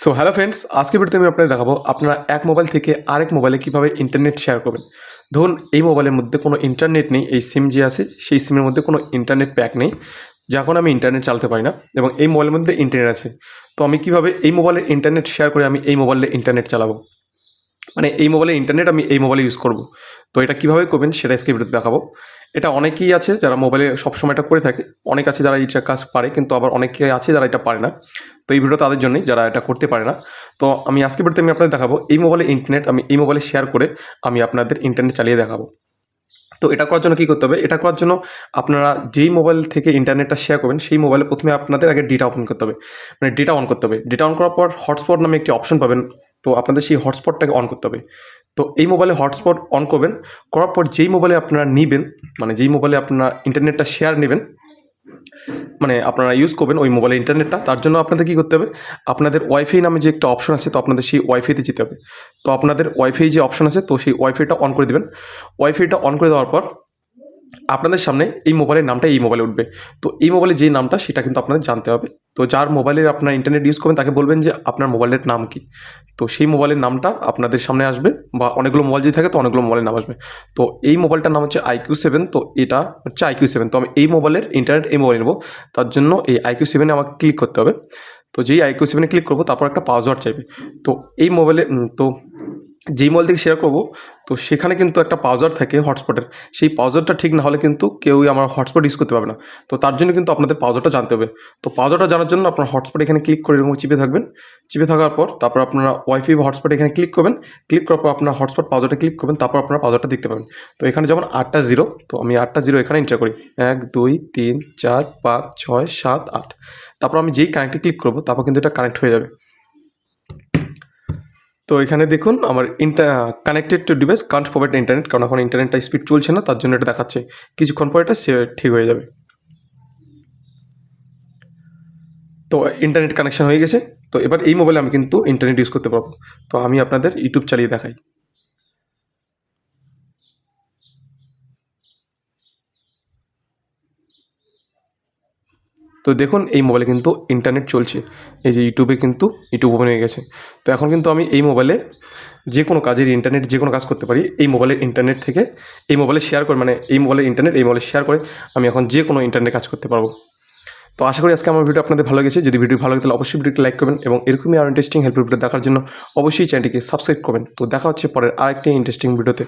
So hello friends আজকে ভিডিওতে আমি আপনাদের দেখাবো আপনারা এক মোবাইল থেকে আরেক মোবাইলে কীভাবে ইন্টারনেট শেয়ার করবেন। ধরুন, এই মোবাইলের মধ্যে কোনো ইন্টারনেট নেই, এই সিম যে আছে, সেই সিমের মধ্যে কোনো ইন্টারনেট প্যাক নেই যখন আমি ইন্টারনেট চালাতে পারি না, এবং এই মোবাইলের মধ্যে ইন্টারনেট আছে। তো আমি কীভাবে এই মোবাইলে ইন্টারনেট শেয়ার করে আমি এই মোবাইলে ইন্টারনেট চালাবো? মানে এই মোবাইলে ইন্টারনেট আমি এই মোবাইলে ইউজ করব। তো এটা কীভাবে করবেন, সেটা আজকে ভিডিওতে দেখাবো। এটা অনেকেই আছে যারা মোবাইলে সবসময় এটা করে থাকে, অনেক আছে যারা এটা কাজ পারে, কিন্তু আবার অনেকে আছে যারা এটা পারে না। তো এই ভিডিও তাদের জন্যই, যারা এটা করতে পারে না। তো আমি আজকে ভিডিওতে আমি আপনাদের দেখাবো, এই মোবাইলে ইন্টারনেট আমি এই মোবাইলে শেয়ার করে আমি আপনাদের ইন্টারনেট চালিয়ে দেখাবো। তো এটা করার জন্য কী করতে হবে, এটা করার জন্য আপনারা যেই মোবাইল থেকে ইন্টারনেটটা শেয়ার করবেন, সেই মোবাইলে প্রথমে আপনাদের আগে ডেটা ওপেন করতে হবে। মানে ডেটা অন করতে হবে। ডেটা অন করার পর হটস্পট নামে একটি অপশন পাবেন, তো আপনাদের সেই হটস্পটটাকে অন করতে হবে। তো এই মোবাইলে হটস্পট অন করবেন, করার পর যেই মোবাইলে আপনারা নেবেন মানে যেই মোবাইলে আপনারা ইন্টারনেটটা শেয়ার নেবেন মানে আপনারা ইউজ করবেন ওই মোবাইলের ইন্টারনেটটা তার জন্য আপনাদের কী করতে হবে? আপনাদের ওয়াইফাই নামে যে একটা অপশন আছে, তো আপনাদের সেই ওয়াইফাইতে যেতে হবে। তো আপনাদের ওয়াইফাই যে অপশন আছে, তো সেই ওয়াইফাইটা অন করে দেবেন। ওয়াইফাইটা অন করে দেওয়ার পর আপনাদের সামনে এই মোবাইলের নামটা এই মোবাইলে উঠবে। তো এই মোবাইলে যে নামটা, সেটা কিন্তু আপনাদের জানতে হবে। তো যার মোবাইলের আপনার ইন্টারনেট ইউজ করবেন, তাকে বলবেন যে আপনার মোবাইলের নাম কি। তো সেই মোবাইলের নামটা আপনাদের সামনে আসবে, বা অনেকগুলো মোবাইল যদি থাকে, তো অনেকগুলো মোবাইলের নাম আসবে। তো এই মোবাইলটার নাম হচ্ছে আইকিউ সেভেন তো এটা হচ্ছে আইকিউ সেভেন তো আমি এই মোবাইলের ইন্টারনেট এই মোবাইল নেব। তার জন্য এই আইকিউ সেভেনে আমাকে ক্লিক করতে হবে। তো যেই আইকিউ সেভেনে ক্লিক করব, তারপর একটা পাসওয়ার্ড চাইবে। তো এই মোবাইলে তো যেই মোবাইল থেকে শেয়ার করব, তো সেখানে কিন্তু একটা পাউজার থাকে হটস্পটের সেই পাউজারটা ঠিক না হলে কিন্তু কেউই আমার হটস্পট ইউজ করতে পারবে না। তো তার জন্য কিন্তু আপনাদের পাউজারটা জানতে হবে। তো পাউজারটা জানার জন্য আপনার হটস্পট এখানে ক্লিক করে এরকম চিপে থাকবেন। চিপে থাকার পর তারপর আপনারা ওয়াইফাই বা হটস্পট এখানে ক্লিক করবেন। ক্লিক করার পর আপনার হটস্পট পাউজারটা ক্লিক করবেন, তারপর আপনারা পাউজারটা দেখতে পাবেন। তো এখানে যেমন আটটা জিরো তো আমি আটটা জিরো এখানে এন্টার করি। এক, দুই, তিন, চার, পাঁচ, ছয়, সাত, আট। তারপর আমি যেই কানেক্টে ক্লিক করব, তারপর কিন্তু এটা কানেক্ট হয়ে যাবে। তো এখানে দেখুন, আমার inter connected to device can't provide internet কারণ এখন ইন্টারনেটটা স্পিড চলছে না, তার জন্য এটা দেখাচ্ছে। কিছুক্ষণ পর এটা সে ঠিক হয়ে যাবে। তো ইন্টারনেট কানেকশান হয়ে গেছে। তো এবার এই মোবাইলে আমি কিন্তু ইন্টারনেট ইউজ করতে পারব। তো আমি আপনাদের ইউটিউব চালিয়ে দেখাই। তো দেখুন, এই মোবাইলে কিন্তু ইন্টারনেট চলছে। এই যে ইউটিউবে কিন্তু ইউটিউব ওপেন হয়ে গেছে। তো এখন কিন্তু আমি এই মোবাইলে যে কোনো কাজের ইন্টারনেট যে কোনো কাজ করতে পারি, এই মোবাইলের ইন্টারনেট থেকে এই মোবাইলে শেয়ার করে মানে এই মোবাইলের ইন্টারনেট এই মোবাইলে শেয়ার করে আমি এখন যে কোনো ইন্টারনেট কাজ করতে পারব। তো আশা করি আজকে আমার ভিডিও আপনাদের ভালো লেগেছে। যদি ভিডিও ভালো লাগে, তাহলে অবশ্যই ভিডিওটি লাইক করবেন এবং এরকমই আরও ইন্টারেস্টিং হেল্পফুল ভিডিও দেখার জন্য অবশ্যই চ্যানেলটিকে সাবস্ক্রাইব করবেন। তো দেখা হচ্ছে পরের আরেকটি ইন্টারেস্টিং ভিডিওতে